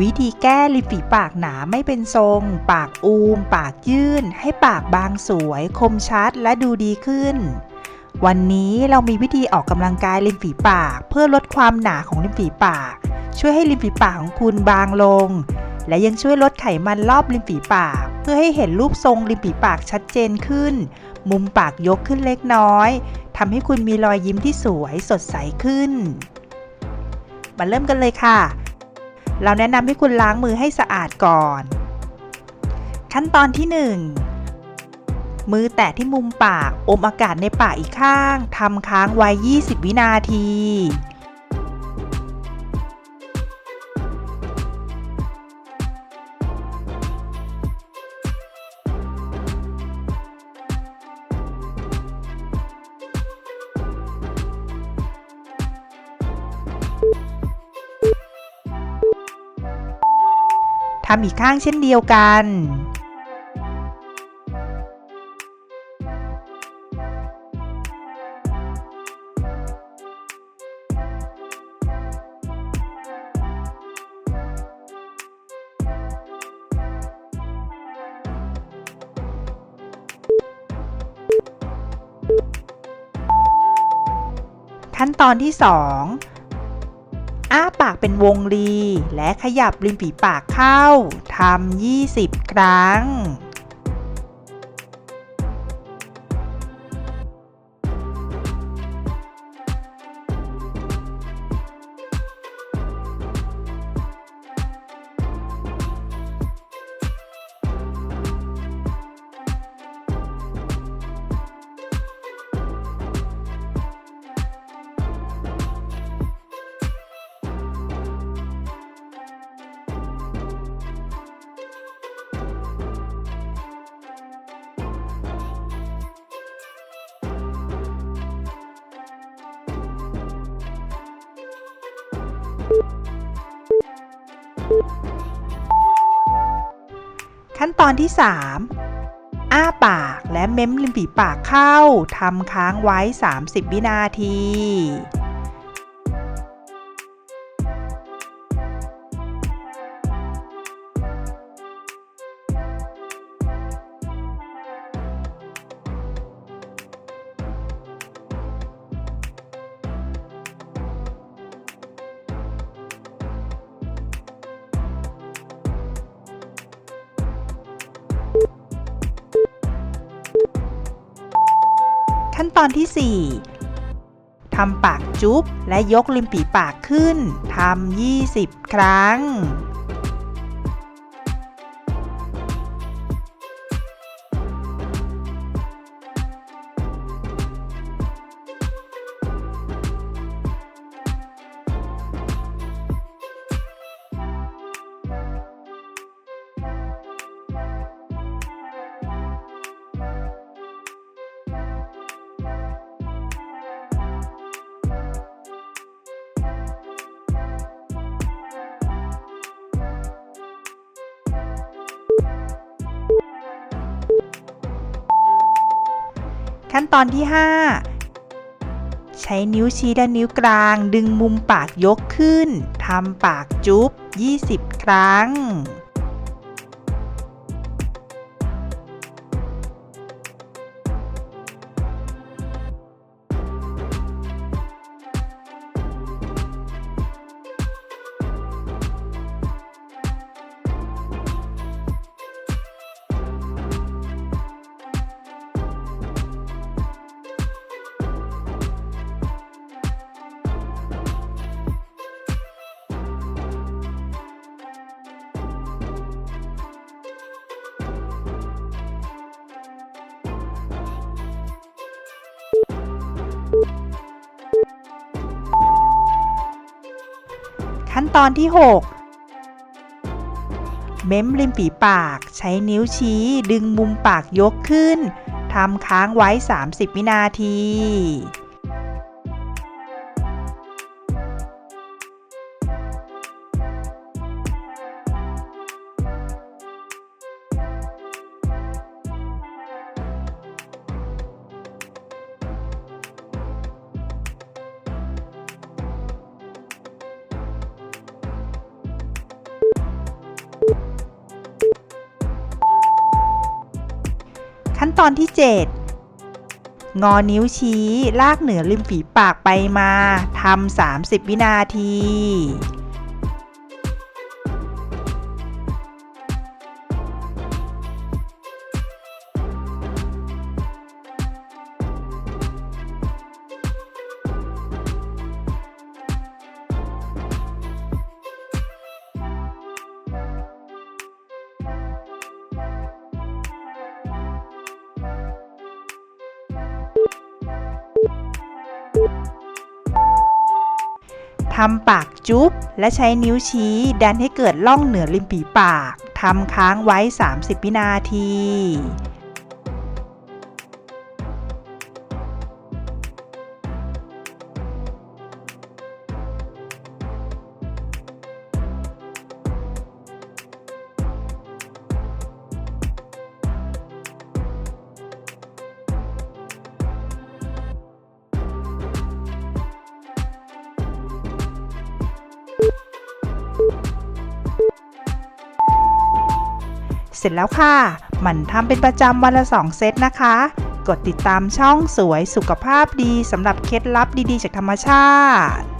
วิธีแก้ริมฝีปากหนาไม่เป็นทรง ปากอูม ปากยื่น ให้ปากบางสวย คมชัดและดูดีขึ้น วันนี้เรามีวิธีออกกำลังกายริมฝีปาก เพื่อลดความหนาของริมฝีปาก ช่วยให้ริมฝีปากของคุณบางลง และยังช่วยลดไขมันรอบริมฝีปาก เพื่อให้เห็นรูปทรงริมฝีปากชัดเจนขึ้น มุมปากยกขึ้นเล็กน้อยทำให้คุณมีรอยยิ้มที่สวยสดใสขึ้น มาเริ่มกันเลยค่ะ เราแนะนำให้คุณล้างมือให้สะอาดก่อน ขั้นตอนที่ 1 มือแตะที่มุมปาก อมอากาศในปากอีกข้างทำค้างไว้ 20 วินาที ทำอีกข้างเช่นเดียวกัน ขั้นตอนที่2อ้าปาก เป็นวงรี และขยับริมฝีปากเข้าทำ20 ครั้ง ขั้นตอนที่ 3 อ้าปากและเม้มริมฝีปากเข้าทำค้างไว้ 30 วินาที ขั้นตอนที่ 4 ทำปากจุ๊บและยกริมฝีปากขึ้น ทำ 20 ครั้ง ขั้นตอนที่ 5 ใช้นิ้วชี้และนิ้วกลาง ดึงมุมปากยกขึ้นทำปากจุ๊บ 20 ครั้ง ตอนที่ 6 เม้มริมฝีปากใช้นิ้วชี้ดึงมุมปากยกขึ้นทำค้างไว้ 30 วินาที ขั้นตอนที่ 7 งอนิ้วชี้ลากเหนือริมฝีปากไปมาทำ30 วินาที ทำปากจุ๊บและใช้นิ้วชี้ดันให้เกิดล่องเหนือริมฝีปาก ทำค้างไว้ 30 วินาที เสร็จแล้วค่ะ มันทำเป็นประจำวันละ 2 เซตนะคะ กดติดตามช่องสวยสุขภาพดีสำหรับเคล็ดลับดีๆ จากธรรมชาติ